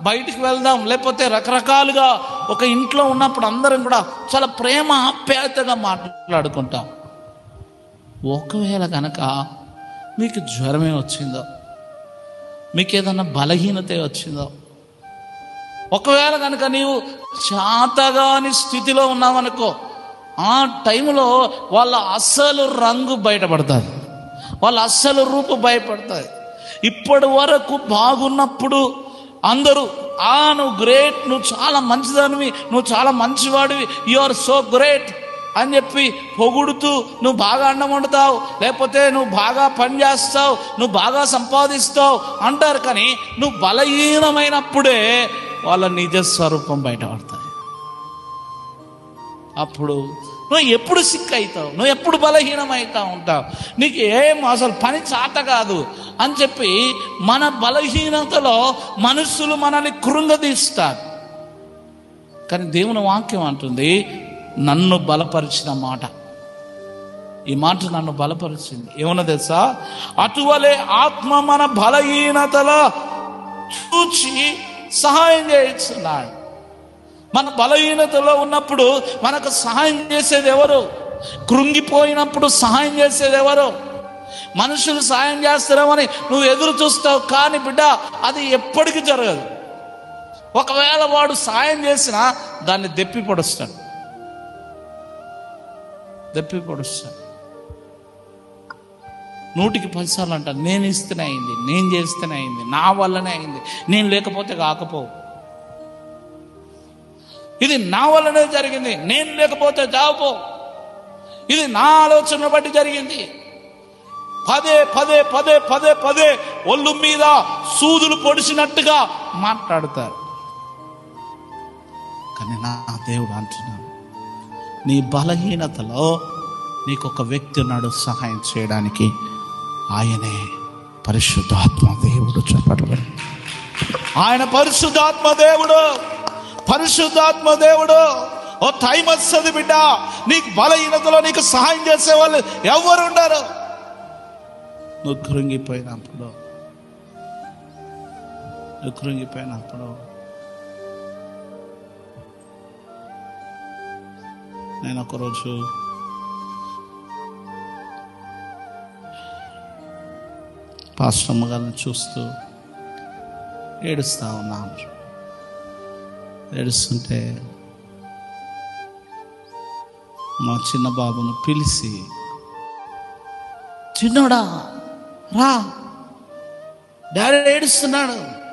బయటికి వెళ్దాం. లేకపోతే రకరకాలుగా ఒక ఇంట్లో ఉన్నప్పుడు అందరం కూడా చాలా ప్రేమ ఆప్యాయతగా మాట్లాడుకుంటాం. ఒకవేళ కనుక మీకు జ్వరమే వచ్చిందో మీకు ఏదన్నా బలహీనత వచ్చిందో ఒకవేళ కనుక నీవు చాతగాని స్థితిలో ఉన్నావనుకో ఆ టైంలో వాళ్ళ అస్సలు రంగు బయటపడుతుంది. వాళ్ళ అస్సలు రూపు భయపడుతుంది. ఇప్పటి వరకు బాగున్నప్పుడు అందరూ ఆ నువ్వు గ్రేట్ నువ్వు చాలా మంచిదానివి నువ్వు చాలా మంచివాడివి యు ఆర్ సో గ్రేట్ అని చెప్పి పొగుడుతూ నువ్వు బాగా అన్నం వండుతావు లేకపోతే నువ్వు బాగా పని చేస్తావు నువ్వు బాగా సంపాదిస్తావు అంటారు. కానీ నువ్వు బలహీనమైనప్పుడే వాళ్ళ నిజ స్వరూపం అప్పుడు నువ్వు ఎప్పుడు సిక్ అవుతావు నువ్వు ఎప్పుడు బలహీనమవుతా ఉంటావు? నీకు ఏం అసలు పని చాత కాదు అని చెప్పి మన బలహీనతలో మనుషులు మనల్ని కృంగదీస్తారు. కానీ దేవుని వాక్యం అంటుంది నన్ను బలపరిచిన మాట. ఈ మాట నన్ను బలపరిచింది. ఏమన్నా తెలుసా? అటువలే ఆత్మ మన బలహీనతలో చూచి సహాయం చేస్తున్నాడు. మన బలహీనతలో ఉన్నప్పుడు మనకు సహాయం చేసేది ఎవరు? కృంగిపోయినప్పుడు సహాయం చేసేది ఎవరు? మనుషులు సహాయం చేస్తారేమని నువ్వు ఎదురు చూస్తావు కానీ బిడ్డ అది ఎప్పటికీ జరగదు. ఒకవేళ వాడు సాయం చేసినా దాన్ని దెప్పి పొడుస్తాడు. దెప్పి పొడుస్తాడు. నూటికి పదిసార్లు అంటాను నేను ఇస్తేనే అయింది నేను చేస్తేనే అయింది నా వల్లనే అయింది నేను లేకపోతే కాకపోవు. ఇది నా వల్లనే జరిగింది. నేను లేకపోతే చావుపో ఇది నా ఆలోచన బట్టి జరిగింది. పదే పదే పదే పదే పదే ఒళ్ళు మీద సూదులు పొడిచినట్టుగా మాట్లాడతారు. కానీ నా దేవుడు అంటున్నాడు నీ బలహీనతలో నీకు ఒక వ్యక్తి ఉన్నాడు సహాయం చేయడానికి. ఆయనే పరిశుద్ధాత్మ దేవుడు చెప్పడం ఆయన పరిశుద్ధాత్మ దేవుడు. పరిశుద్ధాత్మ దేవుడు. ఓ టైం వస్తుంది బిడ్డ నీకు బలహీనతలో నీకు సహాయం చేసే వాళ్ళు ఎవరు ఉండరు నువ్వు కృంగిపోయినప్పుడు. నువ్వు కృంగిపోయినప్పుడు. నేను ఒకరోజు పాస్టమ్మ గారిని చూస్తూ ఏడుస్తా ఉన్నాను. ఏడుస్తుంటే మా చిన్న బాబును పిలిచి చిన్నోడా రా. డాడీ ఏడుస్తున్నాడు.